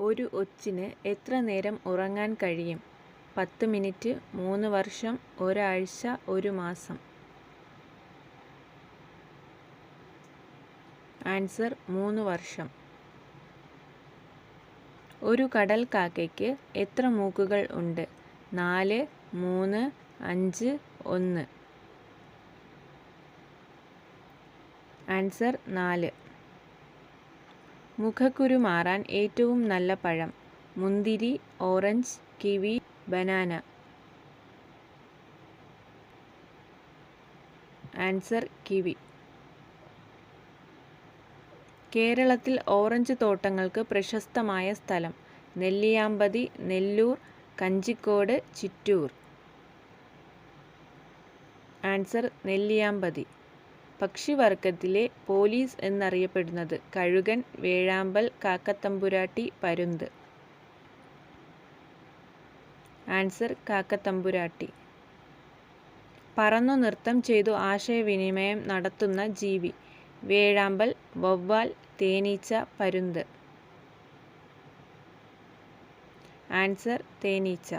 ഒരു ഒച്ചിന് എത്ര നേരം ഉറങ്ങാൻ കഴിയും? പത്ത് മിനിറ്റ് മൂന്ന് വർഷം ഒരാഴ്ച ഒരു മാസം? ആൻസർ മൂന്ന് വർഷം. ഒരു കടൽ കാക്കയ്ക്ക് എത്ര മൂക്കുകൾ ഉണ്ട്? നാല് മൂന്ന് അഞ്ച് ഒന്ന്. ആൻസർ നാല്. മുഖക്കുരു മാറാൻ ഏറ്റവും നല്ല പഴം. മുന്തിരി orange kiwi banana. Answer kiwi. കേരളത്തിൽ ഓറഞ്ച് തോട്ടങ്ങൾക്ക് പ്രശസ്തമായ സ്ഥലം. നെല്ലിയാമ്പതി നെല്ലൂർ കഞ്ചിക്കോട് ചിറ്റൂർ. ആൻസർ നെല്ലിയാമ്പതി. പക്ഷിവർഗത്തിലെ പോലീസ് എന്നറിയപ്പെടുന്നത് കഴുകൻ വേഴാമ്പൽ കാക്കത്തമ്പുരാട്ടി പരുന്ത്. ആൻസർ കാക്കത്തമ്പുരാട്ടി. പറന്നു നൃത്തം ചെയ്തു ആശയവിനിമയം നടത്തുന്ന ജീവി. വേഴാമ്പൽ വവ്വാൽ തേനീച്ച പരുന്ത്. ആൻസർ തേനീച്ച.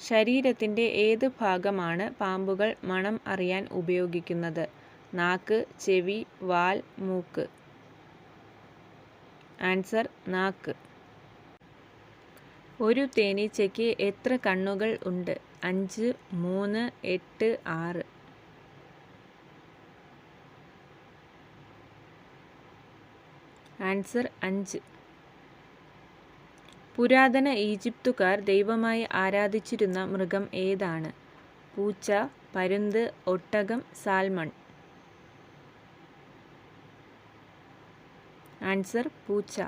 ശരീരത്തിന്റെ ഏത് ഭാഗമാണ് പാമ്പുകൾ മണം അറിയാൻ ഉപയോഗിക്കുന്നത്? നാക്ക് ചെവി വാൽ മൂക്ക്. ആൻസർ നാക്ക്. ഒരു തേനീച്ചയ്ക്ക് എത്ര കണ്ണുകൾ ഉണ്ട്? അഞ്ച് മൂന്ന് എട്ട് ആറ്. ആൻസർ അഞ്ച്. പുരാതന ഈജിപ്തുകാർ ദൈവമായി ആരാധിച്ചിരുന്ന മൃഗം ഏതാണ്? പൂച്ച പരുന്ത് ഒട്ടകം സാൽമൺ. ആൻസർ പൂച്ച.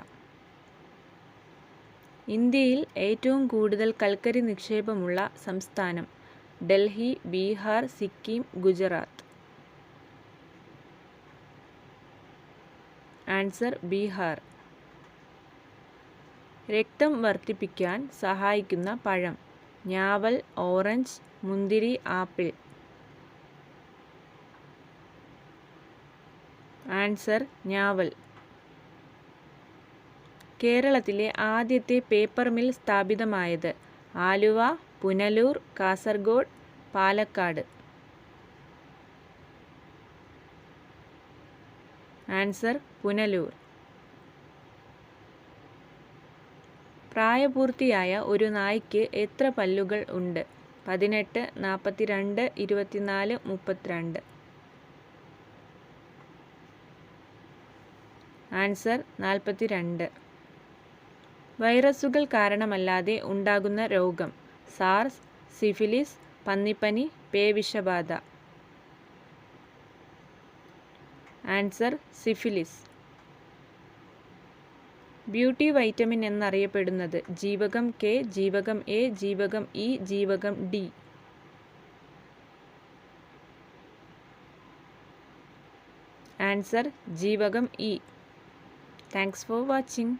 ഇന്ത്യയിൽ ഏറ്റവും കൂടുതൽ കൽക്കരി നിക്ഷേപമുള്ള സംസ്ഥാനം ഡൽഹി ബീഹാർ സിക്കിം ഗുജറാത്ത്. ആൻസർ ബീഹാർ. രക്തം വർദ്ധിപ്പിക്കാൻ സഹായിക്കുന്ന പഴം. ഞാവൽ ഓറഞ്ച് മുന്തിരി ആപ്പിൾ. ആൻസർ ഞാവൽ. കേരളത്തിലെ ആദ്യത്തെ പേപ്പർ മിൽ സ്ഥാപിതമായത് ആലുവ പുനലൂർ കാസർഗോഡ് പാലക്കാട്. ആൻസർ പുനലൂർ. പ്രായപൂർത്തിയായ ഒരു നായ്ക്ക് എത്ര പല്ലുകൾ ഉണ്ട്? പതിനെട്ട് നാൽപ്പത്തിരണ്ട് ഇരുപത്തിനാല് മുപ്പത്തിരണ്ട്. ആൻസർ നാൽപ്പത്തിരണ്ട്. വൈറസുകൾ കാരണമല്ലാതെ ഉണ്ടാകുന്ന രോഗം. സാർസ് സിഫിലിസ് പന്നിപ്പനി പേവിഷബാധ. Answer syphilis. ബ്യൂട്ടി വൈറ്റമിൻ എന്നറിയപ്പെടുന്നത് ജീവകം കെ ജീവകം എ ജീവകം ഇ ജീവകം ഡി. ആൻസർ ജീവകം ഇ. Thanks for watching.